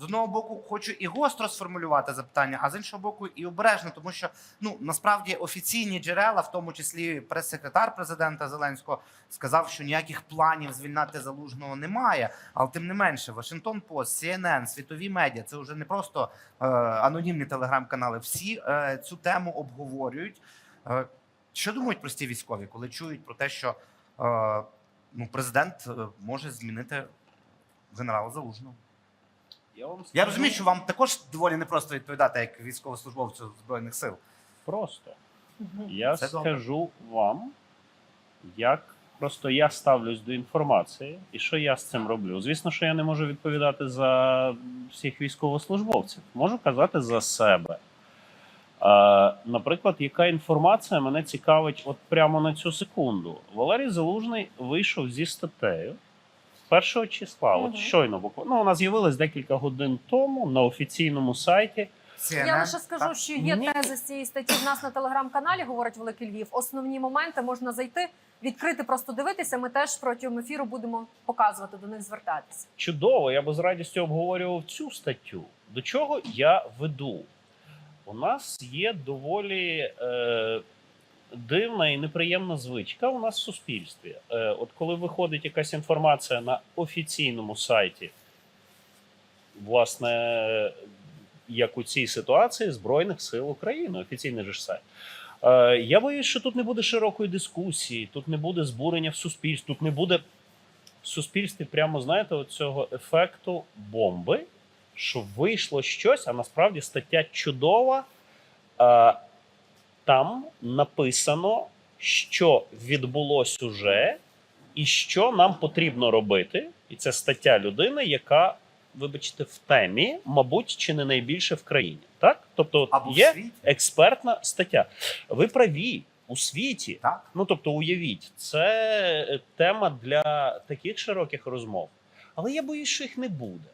з одного боку хочу і гостро сформулювати запитання, а з іншого боку, і обережно, тому що ну насправді офіційні джерела, в тому числі прес-секретар президента Зеленського, сказав, що ніяких планів звільнати залужного немає. Але тим не менше, Вашингтон Пост, CNN, світові медіа це вже не просто е, анонімні телеграм-канали. Всі е, цю тему обговорюють. Е, що думають прості військові, коли чують про те, що е, ну, президент е, може змінити генерала Залужного? Я вам Я розумію, що вам також доволі непросто відповідати як військовослужбовцю збройних сил. просто. Я Це добре. скажу вам, як просто я ставлюсь до інформації, і що я з цим роблю. Звісно, що я не можу відповідати за всіх військовослужбовців. Можу казати за себе. Е, наприклад, яка інформація мене цікавить от прямо на цю секунду? Валерій Залужний вийшов зі статтею першого числа. От щойно буквально. Ну, вона з'явилась декілька годин тому на офіційному сайті. CNN, Я лише скажу, так? що є Ні. тези з цієї статті. В нас на телеграм-каналі говорить Великий Львів. Основні моменти можна зайти, відкрити, просто дивитися. Ми теж протягом ефіру будемо показувати до них звертатися. чудово, я би з радістю обговорював цю статтю. До чого я веду? У нас є доволі е, дивна і неприємна звичка у нас в суспільстві. Е, от коли виходить якась інформація на офіційному сайті, власне, як у цій ситуації Збройних сил України, офіційний же ж сайт. Е, я боюсь, що тут не буде широкої дискусії, тут не буде збурення в суспільстві, тут не буде в суспільстві прямо знаєте, цього ефекту бомби, що вийшло щось, а насправді стаття чудова. Там написано, що відбулось уже, і що нам потрібно робити. І це стаття людини, яка, вибачте, в темі, мабуть, чи не найбільше в країні. Так? Тобто, Або є експертна стаття. Ви праві у світі. Так. Ну тобто, уявіть, це е, тема для таких широких розмов. Але я боюсь, що їх не буде.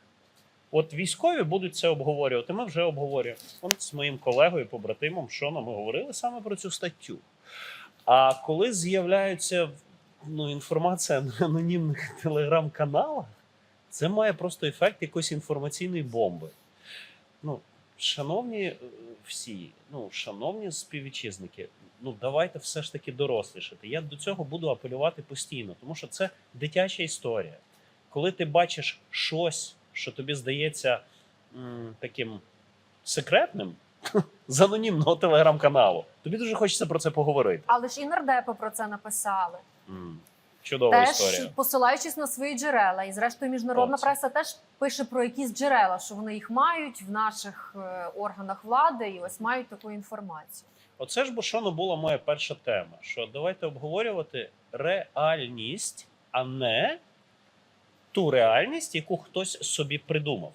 От військові будуть це обговорювати. Ми вже обговорюємо. З моїм колегою, побратимом Шоном, ми говорили саме про цю статтю. А коли з'являється ну, інформація на анонімних телеграм-каналах, це має просто ефект якоїсь інформаційної бомби. Ну, шановні е, всі, ну, шановні співвітчизники, ну давайте все ж таки дорослішати. Я до цього буду апелювати постійно, тому що це дитяча історія. Коли ти бачиш щось, що тобі здається м, таким секретним з анонімного телеграм-каналу, тобі дуже хочеться про це поговорити. Але ж і нардепи про це написали. Чудова теж історія. посилаючись на свої джерела, і зрештою міжнародна Оце. преса теж пише про якісь джерела, що вони їх мають в наших е, органах влади, і ось мають таку інформацію. Оце ж бо що була моя перша тема. Що давайте обговорювати реальність, а не ту реальність, яку хтось собі придумав.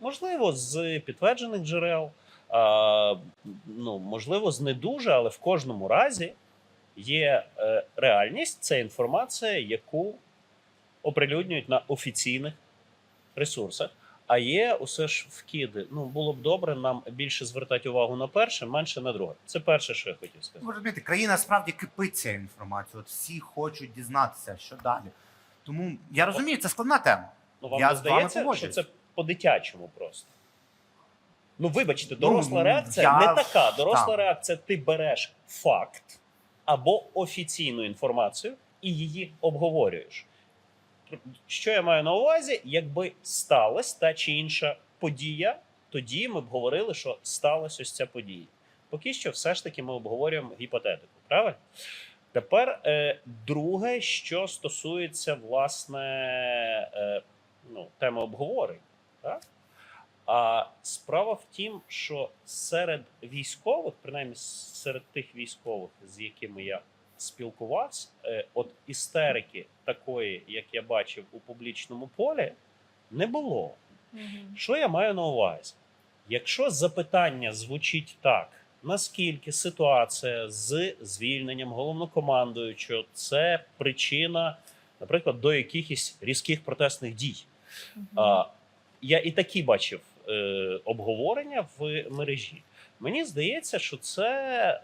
Можливо, з підтверджених джерел, а, ну, можливо, з не дуже, але в кожному разі є е, реальність, це інформація, яку оприлюднюють на офіційних ресурсах. А є усе ж вкиди. Ну було б добре нам більше звертати увагу на перше, менше на друге. Це перше, що я хотів сказати. Ви розумієте, країна справді кипить цією інформацією. От всі хочуть дізнатися, що далі. Тому я розумію, це складна тема. Ну вам Я не здається, що це по-дитячому просто. Ну, вибачте, доросла Ну, реакція я- не така. Доросла так. реакція ти береш факт або офіційну інформацію і її обговорюєш. Що я маю на увазі? Якби сталася та чи інша подія, тоді ми б говорили, що сталася ось ця подія. Поки що, все ж таки, ми обговорюємо гіпотетику, правильно? Тепер е, друге, що стосується власне е, ну, теми обговорень. Так? А справа в тім, що серед військових, принаймні серед тих військових, з якими я спілкувався, е, от істерики такої, як я бачив у публічному полі, не було. Що я маю на увазі? Якщо запитання звучить так, наскільки ситуація з звільненням головнокомандуючого це причина, наприклад, до якихось різких протестних дій. А, я і такі бачив е, обговорення в мережі. Мені здається, що це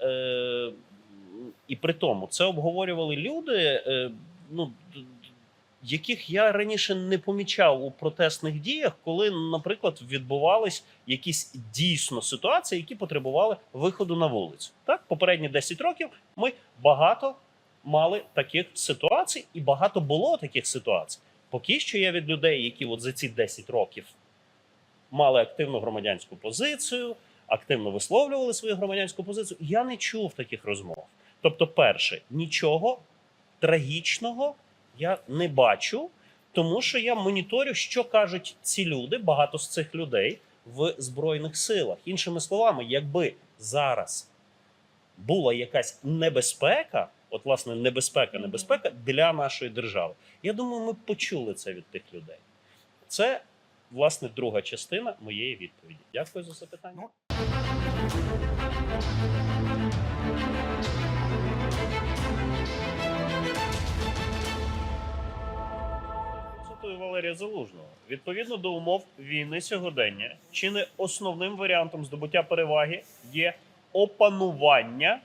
е, і при тому це обговорювали люди. Е, ну, яких я раніше не помічав у протестних діях, коли, наприклад, відбувались якісь дійсно ситуації, які потребували виходу на вулицю. Так, попередні 10 років ми багато мали таких ситуацій, і багато було таких ситуацій. Поки що я від людей, які от за ці 10 років мали активну громадянську позицію, активно висловлювали свою громадянську позицію, я не чув таких розмов. Тобто, перше, нічого трагічного я не бачу, тому що я моніторю, що кажуть ці люди, багато з цих людей в збройних силах. Іншими словами, якби зараз була якась небезпека, от власне небезпека, небезпека для нашої держави. Я думаю, ми почули це від тих людей. Це власне друга частина моєї відповіді. Дякую за запитання. Валерія Залужного. Відповідно до умов війни сьогодення, чи не основним варіантом здобуття переваги є опанування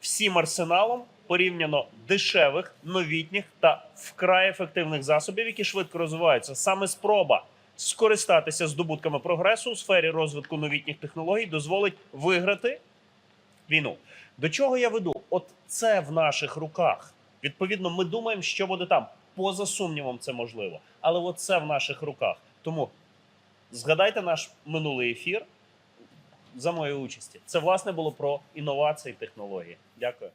всім арсеналом порівняно дешевих, новітніх та вкрай ефективних засобів, які швидко розвиваються. Саме спроба скористатися здобутками прогресу у сфері розвитку новітніх технологій дозволить виграти війну. До чого я веду? От це в наших руках. Відповідно, ми думаємо, що буде там. Поза сумнівом, це можливо. Але от це в наших руках. Тому згадайте наш минулий ефір за моєю участі. Це власне було про інновації і технології. Дякую.